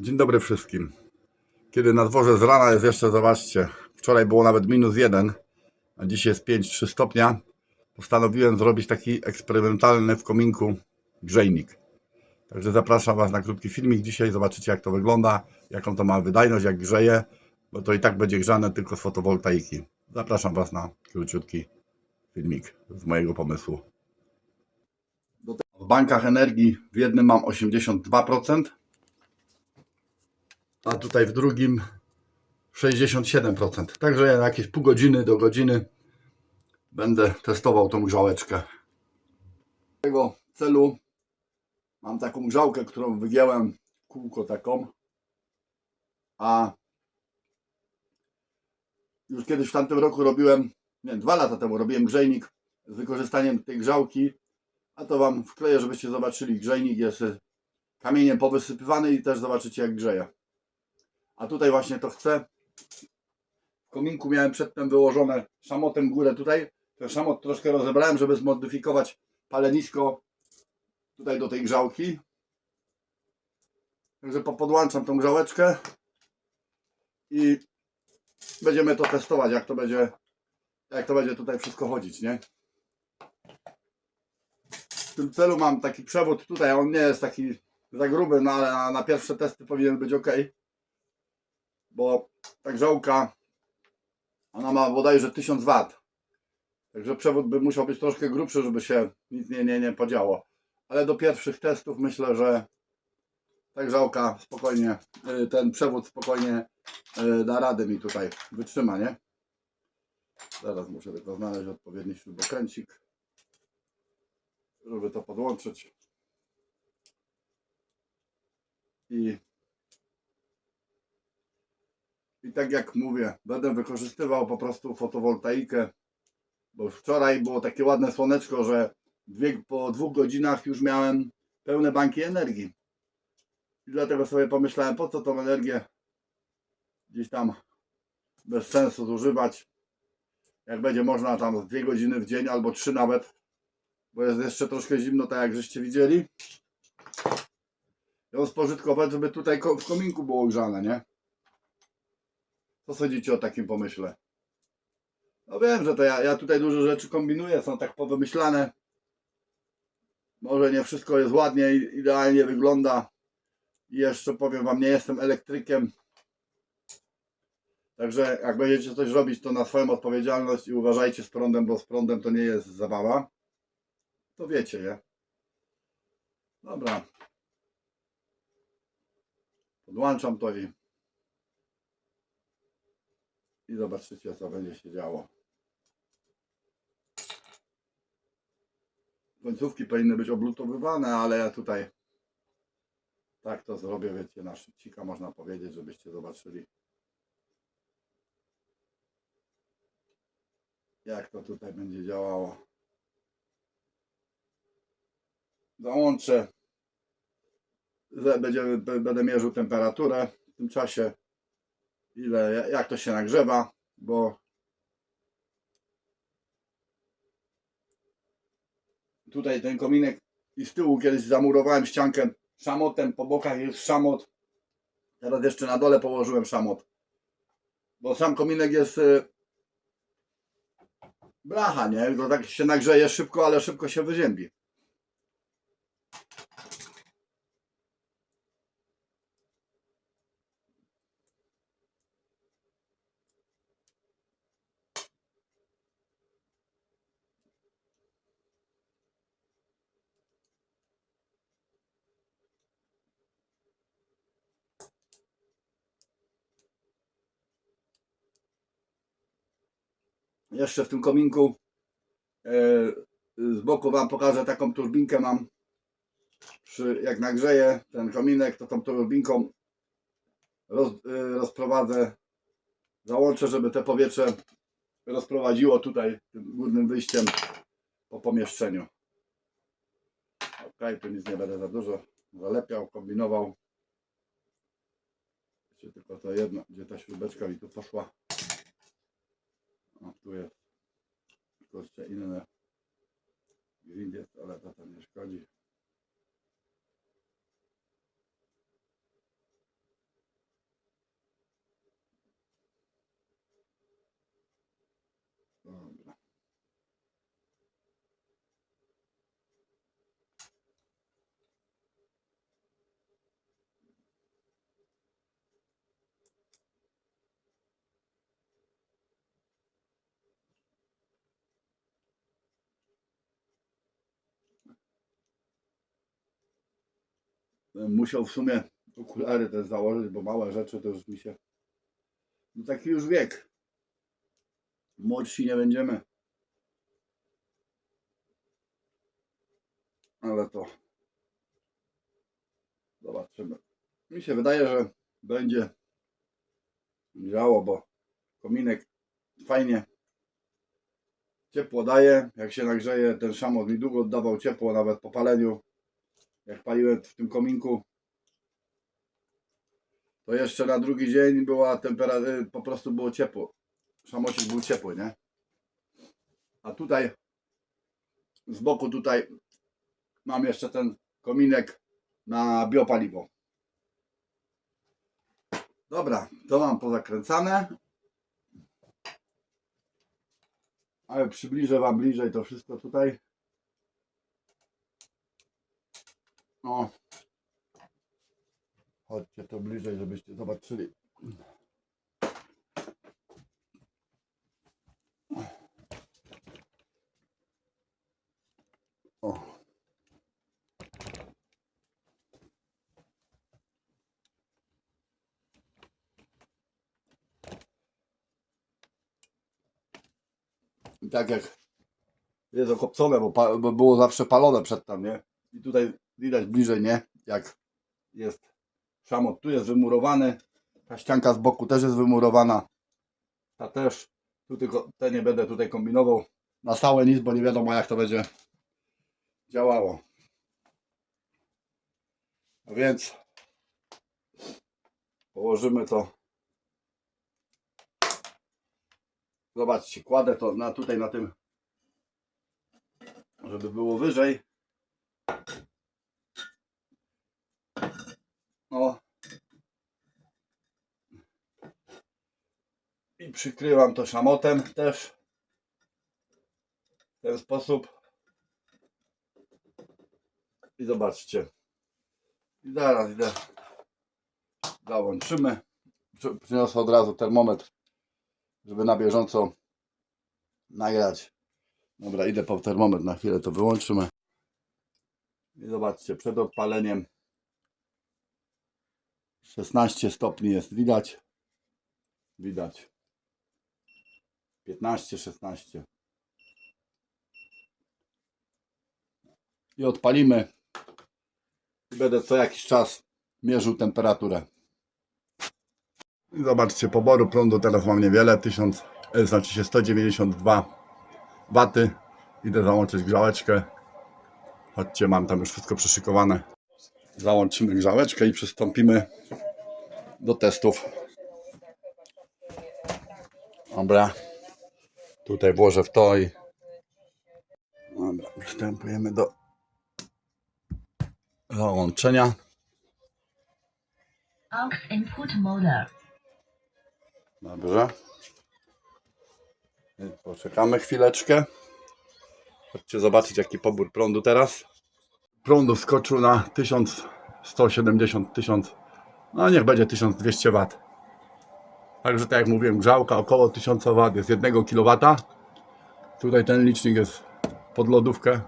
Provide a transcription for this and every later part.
Dzień dobry wszystkim. Kiedy na dworze z rana jest jeszcze, zobaczcie, wczoraj było nawet minus jeden, a dzisiaj jest 5-3 stopnia, postanowiłem zrobić taki eksperymentalny w kominku grzejnik. Także zapraszam Was na krótki filmik dzisiaj, zobaczycie jak to wygląda, jaką to ma wydajność, jak grzeje, bo to i tak będzie grzane tylko z fotowoltaiki. Zapraszam Was na króciutki filmik z mojego pomysłu. W bankach energii w jednym mam 82%, a tutaj w drugim 67%. Także ja na jakieś pół godziny do godziny będę testował tą grzałeczkę. Z tego celu mam taką grzałkę, którą wygięłem kółko taką, a już kiedyś w tamtym roku robiłem, nie, dwa lata temu robiłem grzejnik z wykorzystaniem tej grzałki, a to Wam wkleję, żebyście zobaczyli. Grzejnik jest kamieniem powysypywany i też zobaczycie jak grzeje. A tutaj właśnie to chcę. W kominku miałem przedtem wyłożone szamotem górę tutaj. Ten szamot troszkę rozebrałem, żeby zmodyfikować palenisko tutaj do tej grzałki. Także po- podłączam tą grzałeczkę i będziemy to testować, jak to będzie, jak to będzie tutaj wszystko chodzić, nie? W tym celu mam taki przewód tutaj, on nie jest taki za gruby, no ale na, na pierwsze testy powinien być ok bo ta grzałka ona ma bodajże 1000 W. Także przewód by musiał być troszkę grubszy, żeby się nic nie, nie, nie podziało. Ale do pierwszych testów myślę, że ta grzałka spokojnie, y, ten przewód spokojnie y, da radę mi tutaj, wytrzyma, nie? Zaraz muszę tylko znaleźć odpowiedni śrubokręcik, żeby to podłączyć. I I tak jak mówię, będę wykorzystywał po prostu fotowoltaikę, bo wczoraj było takie ładne słoneczko, że dwie, po dwóch godzinach już miałem pełne banki energii. I dlatego sobie pomyślałem, po co tą energię gdzieś tam bez sensu zużywać. Jak będzie można tam dwie godziny w dzień albo trzy nawet, bo jest jeszcze troszkę zimno, tak jak żeście widzieli. Ją spożytkować, żeby tutaj w kominku było grzane, nie? Co sądzicie o takim pomyśle? No wiem, że to ja, ja tutaj dużo rzeczy kombinuję, są tak powymyślane. Może nie wszystko jest ładnie i idealnie wygląda. I jeszcze powiem wam, nie jestem elektrykiem. Także jak będziecie coś robić, to na swoją odpowiedzialność i uważajcie z prądem, bo z prądem to nie jest zabawa. To wiecie, nie? Dobra. Podłączam to i i zobaczycie co będzie się działo. Końcówki powinny być oblutowywane, ale ja tutaj tak to zrobię, wiecie, na szybcika można powiedzieć, żebyście zobaczyli jak to tutaj będzie działało. Załączę, będziemy, będę mierzył temperaturę w tym czasie ile, jak to się nagrzewa, bo tutaj ten kominek i z tyłu kiedyś zamurowałem ściankę szamotem, po bokach jest szamot, teraz jeszcze na dole położyłem szamot, bo sam kominek jest y, blacha, nie? To tak się nagrzeje szybko, ale szybko się wyziębi. Jeszcze w tym kominku e, z boku Wam pokażę taką turbinkę mam. Przy, jak nagrzeję ten kominek, to tą turbinką roz, e, rozprowadzę, załączę, żeby te powietrze rozprowadziło tutaj tym górnym wyjściem po pomieszczeniu. Ok, tu nic nie będę za dużo zalepiał, kombinował. Jeszcze tylko to jedno, gdzie ta śrubeczka mi tu poszła. Tu jest. Kurczę, inne. Grind jest, ale to tam nie szkodzi. Musiał w sumie okulary też założyć, bo małe rzeczy to już mi się... No taki już wiek. Młodsi nie będziemy. Ale to... Zobaczymy. Mi się wydaje, że będzie działo, bo kominek fajnie ciepło daje. Jak się nagrzeje, ten szamot mi długo oddawał ciepło, nawet po paleniu. Jak paliłem w tym kominku, to jeszcze na drugi dzień była temperatura, po prostu było ciepło. Szamocik był ciepły, nie? A tutaj z boku tutaj mam jeszcze ten kominek na biopaliwo. Dobra, to mam pozakręcane. Ale przybliżę Wam bliżej to wszystko tutaj. O. Chodźcie to bliżej, żebyście zobaczyli. O. Tak jak jest okopcone, bo, bo było zawsze palone przedtem, nie? I tutaj widać bliżej, nie? Jak jest szamot. Tu jest wymurowany. Ta ścianka z boku też jest wymurowana. Ta też. Tu tylko te nie będę tutaj kombinował. Na stałe nic, bo nie wiadomo jak to będzie działało. A więc położymy to. Zobaczcie, kładę to na tutaj na tym, żeby było wyżej. O. I przykrywam to szamotem też. W ten sposób. I zobaczcie. I zaraz idę. Załączymy. Przy- Przyniosę od razu termometr, żeby na bieżąco nagrać. Dobra, idę po termometr na chwilę, to wyłączymy. I zobaczcie, przed odpaleniem 16 stopni jest widać. Widać. 15, 16. I odpalimy. Będę co jakiś czas mierzył temperaturę. Zobaczcie, poboru prądu teraz mam niewiele. 1000, e, znaczy się 192 waty. Idę załączyć grzałeczkę. Chodźcie, mam tam już wszystko przyszykowane. Załączymy grzałeczkę i przystąpimy do testów. Dobra. Tutaj włożę w to i Dobra, przystępujemy do załączenia. Aux input mode. Dobrze. Poczekamy chwileczkę. Chodźcie zobaczyć jaki pobór prądu teraz. Prądu skoczył na 1170 1000. No niech będzie 1200 W. Także tak jak mówiłem, grzałka około 1000 W jest 1 kW. Tutaj ten licznik jest pod lodówkę.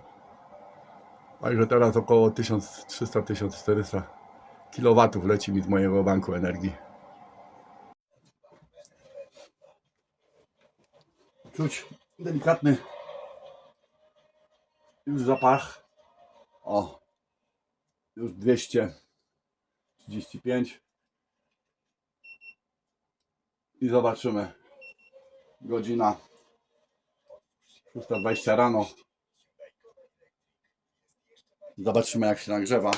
Także teraz około 1300-1400 kW leci mi z mojego banku energii. Czuć delikatny już zapach. O, już 235. I zobaczymy. Godzina 6.20 rano. Zobaczymy jak się nagrzewa.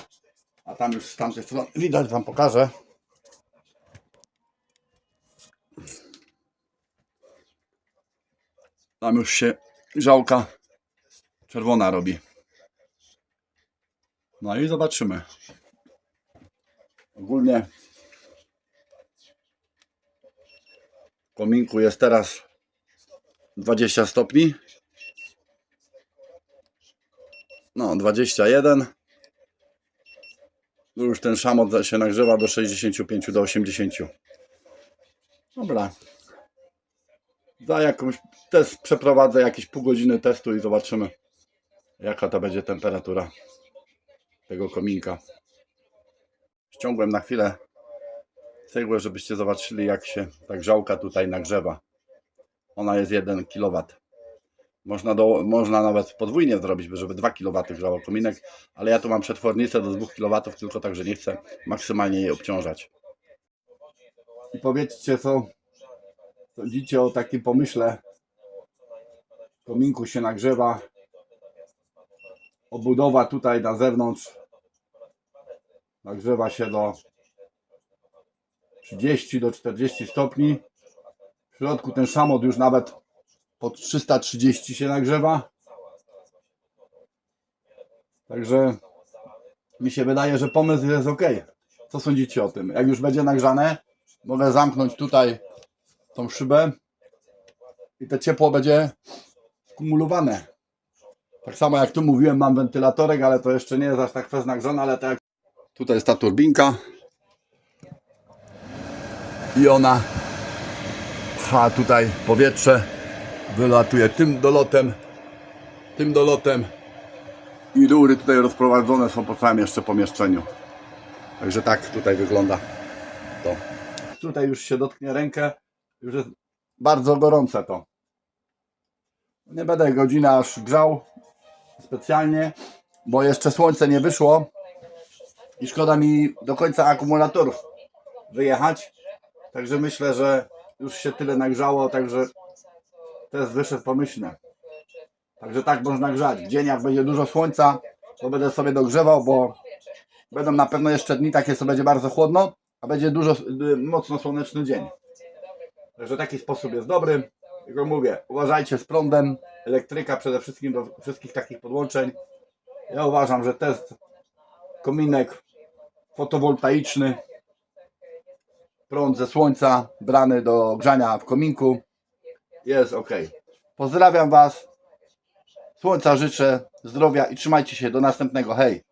A tam już z tamtej strony widać, wam pokażę. Tam już się grzałka czerwona robi. No i zobaczymy. Ogólnie w kominku jest teraz 20 stopni. No, 21. Tu Już ten szamot się nagrzewa do 65 do 80. Dobra. Za jakąś test przeprowadzę jakieś pół godziny testu i zobaczymy jaka to będzie temperatura tego kominka. ściągłem na chwilę cegłę, żebyście zobaczyli jak się ta grzałka tutaj nagrzewa. Ona jest 1 kW. Można, do, można nawet podwójnie zrobić, by żeby 2 kW grzała kominek, ale ja tu mam przetwornicę do 2 kW, tylko tak, że nie chcę maksymalnie jej obciążać. I powiedzcie, co sądzicie o takim pomyśle. Kominku się nagrzewa. Obudowa tutaj na zewnątrz nagrzewa się do 30 do 40 stopni. W środku ten szamot już nawet pod 330 się nagrzewa. Także mi się wydaje, że pomysł jest ok. Co sądzicie o tym? Jak już będzie nagrzane, mogę zamknąć tutaj tą szybę i to ciepło będzie skumulowane. Tak samo jak tu mówiłem, mam wentylatorek, ale to jeszcze nie jest aż tak fest nagrzane, ale tak jak tutaj jest ta turbinka i ona pcha tutaj powietrze, wylatuje tym dolotem, tym dolotem i rury tutaj rozprowadzone są po całym jeszcze pomieszczeniu. Także tak tutaj wygląda to. Tutaj już się dotknie rękę, już jest bardzo gorące to. Nie będę godziny aż grzał specjalnie, bo jeszcze słońce nie wyszło i szkoda mi do końca akumulatorów wyjechać. Także myślę, że już się tyle nagrzało, także test wyszedł pomyślny. Także tak można grzać. W dzień jak będzie dużo słońca, to będę sobie dogrzewał, bo będą na pewno jeszcze dni takie, co będzie bardzo chłodno, a będzie dużo, y, mocno słoneczny dzień. Także taki sposób jest dobry. Tylko mówię, uważajcie z prądem, elektryka przede wszystkim do wszystkich takich podłączeń. Ja uważam, że test kominek fotowoltaiczny, prąd ze słońca brany do grzania w kominku jest ok. Pozdrawiam Was. Słońca życzę, zdrowia i trzymajcie się. Do następnego. Hej!